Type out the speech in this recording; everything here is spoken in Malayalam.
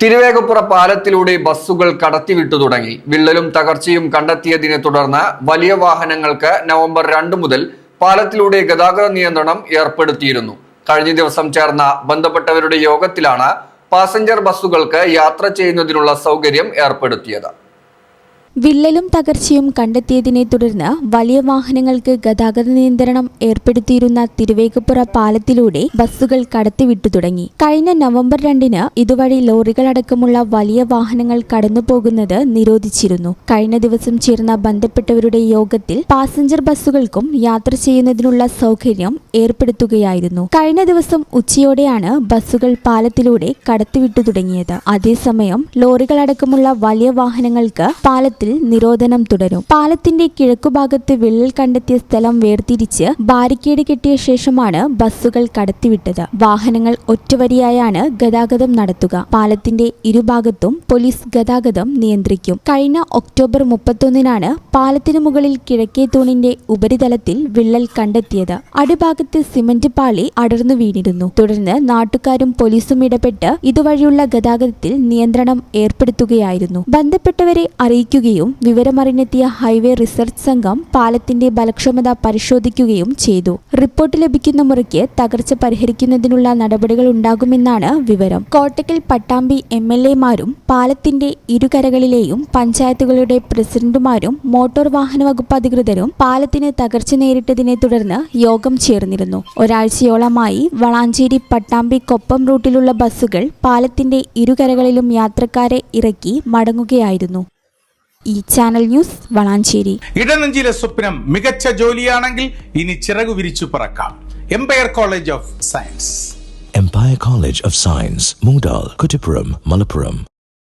തിരുവേഗപ്പുറ പാലത്തിലൂടെ ബസ്സുകൾ കടത്തിവിട്ടു തുടങ്ങി. വിള്ളലും തകർച്ചയും കണ്ടെത്തിയതിനെ തുടർന്ന് വലിയ വാഹനങ്ങൾക്ക് നവംബർ രണ്ട് മുതൽ പാലത്തിലൂടെ ഗതാഗത നിയന്ത്രണം ഏർപ്പെടുത്തിയിരുന്നു. കഴിഞ്ഞ ദിവസം ചേർന്ന ബന്ധപ്പെട്ടവരുടെ യോഗത്തിലാണ് പാസഞ്ചർ ബസ്സുകൾക്ക് യാത്ര ചെയ്യുന്നതിനുള്ള സൗകര്യം ഏർപ്പെടുത്തിയത്. വിള്ളലും തകർച്ചയും കണ്ടെത്തിയതിനെ തുടർന്ന് വലിയ വാഹനങ്ങൾക്ക് ഗതാഗത നിയന്ത്രണം ഏർപ്പെടുത്തിയിരുന്ന തിരുവേഗപ്പുറ പാലത്തിലൂടെ ബസ്സുകൾ കടത്തിവിട്ടു തുടങ്ങി. കഴിഞ്ഞ നവംബർ രണ്ടിന് ഇതുവഴി ലോറികളടക്കമുള്ള വലിയ വാഹനങ്ങൾ കടന്നുപോകുന്നത് നിരോധിച്ചിരുന്നു. കഴിഞ്ഞ ദിവസം ചേർന്ന ബന്ധപ്പെട്ടവരുടെ യോഗത്തിൽ പാസഞ്ചർ ബസ്സുകൾക്കും യാത്ര ചെയ്യുന്നതിനുള്ള സൗകര്യം ഏർപ്പെടുത്തുകയായിരുന്നു. കഴിഞ്ഞ ദിവസം ഉച്ചയോടെയാണ് ബസ്സുകൾ പാലത്തിലൂടെ കടത്തിവിട്ടു തുടങ്ങിയത്. അതേസമയം ലോറികളടക്കമുള്ള വലിയ വാഹനങ്ങൾക്ക് പാലത്തിൽ നിരോധനം തുടരും. പാലത്തിന്റെ കിഴക്കുഭാഗത്ത് വിള്ളൽ കണ്ടെത്തിയ സ്ഥലം വേർതിരിച്ച് ബാരിക്കേഡ് കെട്ടിയ ശേഷമാണ് ബസ്സുകൾ കടത്തിവിട്ടത്. വാഹനങ്ങൾ ഒറ്റവരിയായാണ് ഗതാഗതം നടത്തുക. പാലത്തിന്റെ ഇരുഭാഗത്തും പോലീസ് ഗതാഗതം നിയന്ത്രിക്കും. കഴിഞ്ഞ ഒക്ടോബർ മുപ്പത്തൊന്നിനാണ് പാലത്തിനു മുകളിൽ കിഴക്കേ തൂണിന്റെ ഉപരിതലത്തിൽ വിള്ളൽ കണ്ടെത്തിയത്. അടിഭാഗത്ത് സിമന്റ് പാളി അടർന്നു വീണിരുന്നു. തുടർന്ന് നാട്ടുകാരും പോലീസും ഇടപെട്ട് ഇതുവഴിയുള്ള ഗതാഗതത്തിൽ നിയന്ത്രണം ഏർപ്പെടുത്തുകയായിരുന്നു. ബന്ധപ്പെട്ടവരെ അറിയിക്കുകയും വിവരമറിഞ്ഞെത്തിയ ഹൈവേ റിസർച്ച് സംഘം പാലത്തിന്റെ ബലക്ഷമത പരിശോധിക്കുകയും ചെയ്തു. റിപ്പോർട്ട് ലഭിക്കുന്ന മുറയ്ക്ക് തകർച്ച പരിഹരിക്കുന്നതിനുള്ള നടപടികൾ ഉണ്ടാകുമെന്നാണ് വിവരം. കോട്ടക്കൽ പട്ടാമ്പി എം എൽ എമാരും പാലത്തിന്റെ ഇരുകരകളിലെയും പഞ്ചായത്തുകളുടെ പ്രസിഡന്റുമാരും മോട്ടോർ വാഹന വകുപ്പ് അധികൃതരും പാലത്തിന് തകർച്ച നേരിട്ടതിനെ തുടർന്ന് യോഗം ചേർന്നിരുന്നു. ഒരാഴ്ചയോളമായി വളാഞ്ചേരി പട്ടാമ്പി കൊപ്പം റൂട്ടിലുള്ള ബസ്സുകൾ പാലത്തിന്റെ ഇരുകരകളിലും യാത്രക്കാരെ ഇറക്കി മടങ്ങുകയായിരുന്നു. ഈ ചാനൽ ന്യൂസ് വളാഞ്ചേരി. ഇടനെഞ്ചിലെ സ്വപ്നം മികച്ച ജോലിയാണെങ്കിൽ ഇനി ചിറകു വിരിച്ചു പറക്കാം. Empire college of science empire college of science Mungdal, Kuttippuram Malappuram.